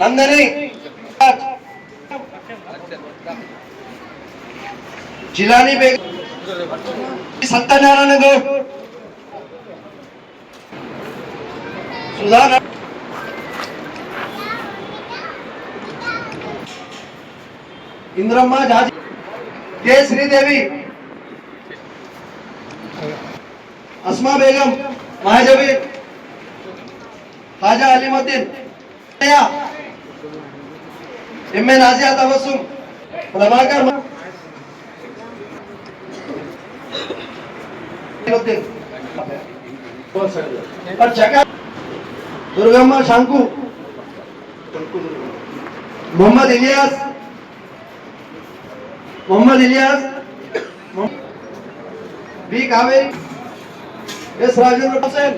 नंदनी। जिलानी सत्यनारायण इंद्रम्मा झाजी। K Sridevi. Asma Begum महाजबीर ഹാജ Alimuddin. M Nazia Tabassum Prabhakar Prabhakar और Chaka Durgamma Shanku Mohammed Ilyas Mohammed Ilyas B Kaveri S Rajendra Hussain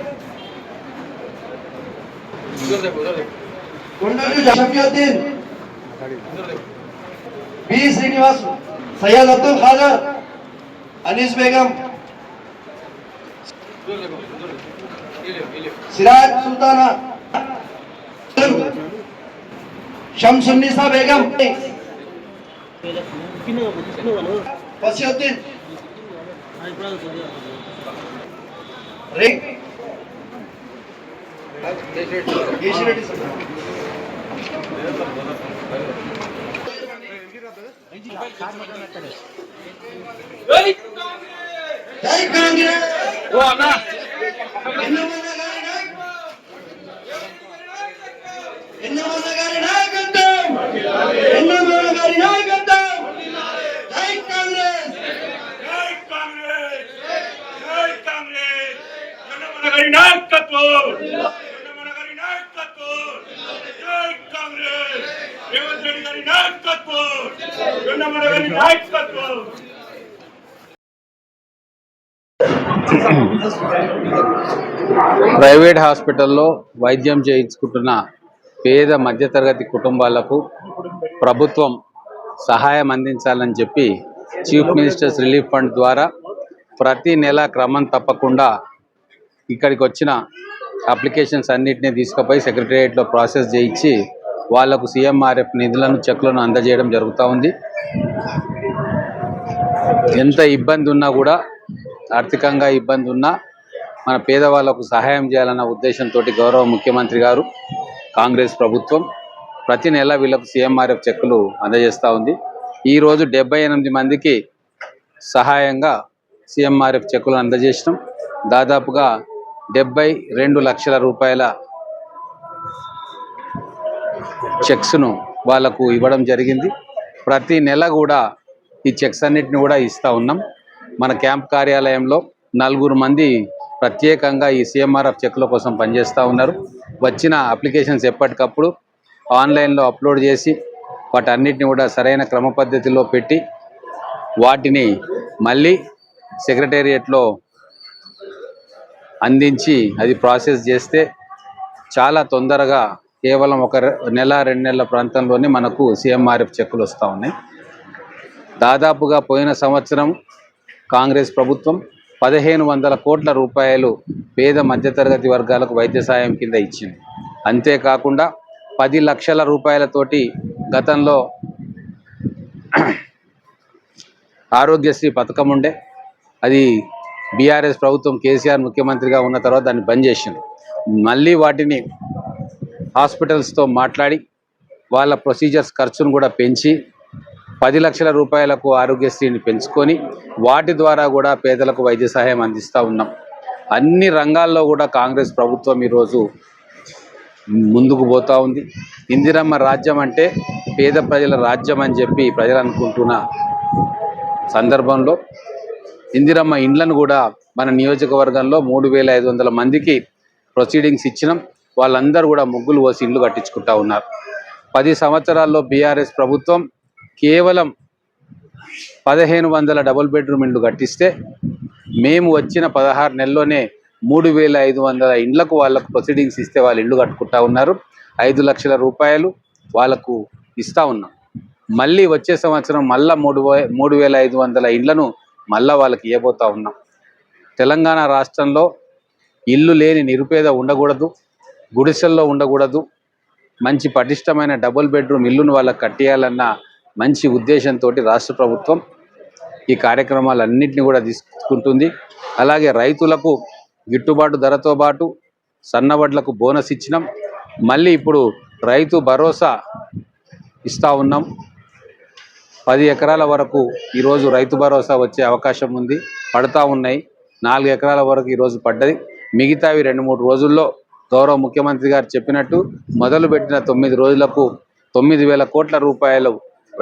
Kundali B. Srinivas Syed Abdul Khader Anees Begum Siraj Sultana Shamsunnisa Begum Fasiuddin జై కాంగ్రెస్ ఓ గారి ఎన్నమన్న గారి నాయకత్వం ఎన్నమన్న గారి నాయకత్వం జై కాంగ్రెస్ జై కాంగ్రెస్ జై కాంగ్రెస్ ఎన్నమన్న గారి నాయకత్వం జనమన గారి నాయకత్వం జై కాంగ్రెస్ రేవంత్ రెడ్డి గారి నాయకత్వం గారి నాయకత్వం ప్రైవేట్ హాస్పిటల్లో వైద్యం చేయించుకుంటున్న పేద మధ్యతరగతి కుటుంబాలకు ప్రభుత్వం సహాయం అందించాలని చెప్పి చీఫ్ మినిస్టర్స్ రిలీఫ్ ఫండ్ ద్వారా ప్రతి నెల క్రమం తప్పకుండా ఇక్కడికి వచ్చిన అప్లికేషన్స్ అన్నిటిని తీసుకుపోయి సెక్రటేరియట్లో ప్రాసెస్ చేయించి వాళ్ళకు సీఎంఆర్ఎఫ్ నిధులను చెక్లను అందజేయడం జరుగుతూ ఉంది. ఎంత ఇబ్బంది ఉన్నా కూడా ఆర్థికంగా ఇబ్బంది ఉన్నా మన పేదవాళ్ళకు సహాయం చేయాలన్న ఉద్దేశంతో గౌరవ ముఖ్యమంత్రి గారు కాంగ్రెస్ ప్రభుత్వం ప్రతి నెల వీళ్ళకు సీఎంఆర్ఎఫ్ చెక్కులు అందజేస్తూ ఉంది. ఈరోజు డెబ్బై ఎనిమిది మందికి సహాయంగా సీఎంఆర్ఎఫ్ చెక్కులు అందజేసినాం. దాదాపుగా డెబ్బై రెండు లక్షల రూపాయల చెక్స్ను వాళ్ళకు ఇవ్వడం జరిగింది. ప్రతి నెల కూడా ఈ చెక్స్ అన్నిటిని కూడా ఇస్తూ ఉన్నాం. మన క్యాంప్ కార్యాలయంలో నలుగురు మంది ప్రత్యేకంగా ఈ సీఎంఆర్ఎఫ్ చెక్ల కోసం పనిచేస్తూ ఉన్నారు. వచ్చిన అప్లికేషన్స్ ఎప్పటికప్పుడు ఆన్లైన్లో అప్లోడ్ చేసి వాటన్నిటిని కూడా సరైన క్రమ పద్ధతిలో పెట్టి వాటిని మళ్ళీ సెక్రటేరియట్లో అందించి అది ప్రాసెస్ చేస్తే చాలా తొందరగా కేవలం ఒక రె- నెల రెండు నెలల ప్రాంతంలోనే మనకు సీఎంఆర్ఎఫ్ చెక్కులు వస్తూ ఉన్నాయి. దాదాపుగా పోయిన సంవత్సరం కాంగ్రెస్ ప్రభుత్వం పదిహేను వందల కోట్ల రూపాయలు పేద మధ్యతరగతి వర్గాలకు వైద్య సాయం కింద ఇచ్చింది. అంతేకాకుండా పది లక్షల రూపాయలతోటి గతంలో ఆరోగ్యశ్రీ పథకం ఉండే అది బీఆర్ఎస్ ప్రభుత్వం కేసీఆర్ ముఖ్యమంత్రిగా ఉన్న తర్వాత దాన్ని బంద్ చేసింది. మళ్ళీ వాటిని హాస్పిటల్స్తో మాట్లాడి వాళ్ళ ప్రొసీజర్స్ ఖర్చును కూడా పెంచి పది లక్షల రూపాయలకు ఆరోగ్యశ్రీని పెంచుకొని వాటి ద్వారా కూడా పేదలకు వైద్య సహాయం అందిస్తూ ఉన్నాం. అన్ని రంగాల్లో కూడా కాంగ్రెస్ ప్రభుత్వం ఈరోజు ముందుకు పోతూ ఉంది. ఇందిరమ్మ రాజ్యం అంటే పేద ప్రజల రాజ్యం అని చెప్పి ప్రజలు అనుకుంటున్న సందర్భంలో ఇందిరమ్మ ఇండ్లను కూడా మన నియోజకవర్గంలో మూడు వేల ఐదు వందల మందికి ప్రొసీడింగ్స్ ఇచ్చినాం. వాళ్ళందరూ కూడా ముగ్గులు పోసి ఇండ్లు కట్టించుకుంటా ఉన్నారు. పది సంవత్సరాల్లో బీఆర్ఎస్ ప్రభుత్వం కేవలం పదిహేను వందల డబుల్ బెడ్రూమ్ ఇండ్లు కట్టిస్తే మేము వచ్చిన పదహారు నెలల్లోనే మూడు వేల ఐదు వందల ఇండ్లకు వాళ్ళకు ప్రొసీడింగ్స్ ఇస్తే వాళ్ళు ఇల్లు కట్టుకుంటా ఉన్నారు. ఐదు లక్షల రూపాయలు వాళ్ళకు ఇస్తా ఉన్నాం. మళ్ళీ వచ్చే సంవత్సరం మళ్ళా మూడు మూడు వేల ఐదు వందల ఇండ్లను మళ్ళా వాళ్ళకి ఇవ్వబోతా ఉన్నాం. తెలంగాణ రాష్ట్రంలో ఇల్లు లేని నిరుపేద ఉండకూడదు. గుడిసెల్లో ఉండకూడదు. మంచి పటిష్టమైన డబుల్ బెడ్రూమ్ ఇల్లును వాళ్ళకి కట్టేయాలన్న మంచి ఉద్దేశంతో రాష్ట్ర ప్రభుత్వం ఈ కార్యక్రమాలన్నింటినీ కూడా తీసుకుంటుంది. అలాగే రైతులకు గిట్టుబాటు ధరతో పాటు సన్నవడ్లకు బోనస్ ఇచ్చినాం. మళ్ళీ ఇప్పుడు రైతు భరోసా ఇస్తూ ఉన్నాం. పది ఎకరాల వరకు ఈరోజు రైతు భరోసా వచ్చే అవకాశం ఉంది. పడతా ఉన్నాయి. నాలుగు ఎకరాల వరకు ఈరోజు పడ్డది. మిగతావి రెండు మూడు రోజుల్లో గౌరవ ముఖ్యమంత్రి గారు చెప్పినట్టు మొదలుపెట్టిన తొమ్మిది రోజులకు తొమ్మిది వేల కోట్ల రూపాయలు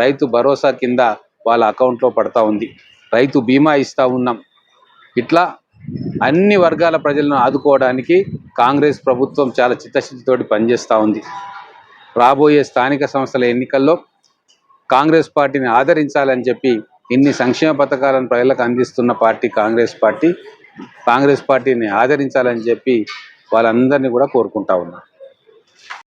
రైతు భరోసా కింద వాళ్ళ అకౌంట్లో పడతా ఉంది. రైతు బీమా ఇస్తూ ఉన్నాం. ఇట్లా అన్ని వర్గాల ప్రజలను ఆదుకోవడానికి కాంగ్రెస్ ప్రభుత్వం చాలా చిత్తశుద్ధితోటి పనిచేస్తూ ఉంది. రాబోయే స్థానిక సంస్థల ఎన్నికల్లో కాంగ్రెస్ పార్టీని ఆదరించాలని చెప్పి ఇన్ని సంక్షేమ పథకాలను ప్రజలకు అందిస్తున్న పార్టీ కాంగ్రెస్ పార్టీ. కాంగ్రెస్ పార్టీని ఆదరించాలని చెప్పి వాళ్ళందరినీ కూడా కోరుకుంటా ఉన్నా.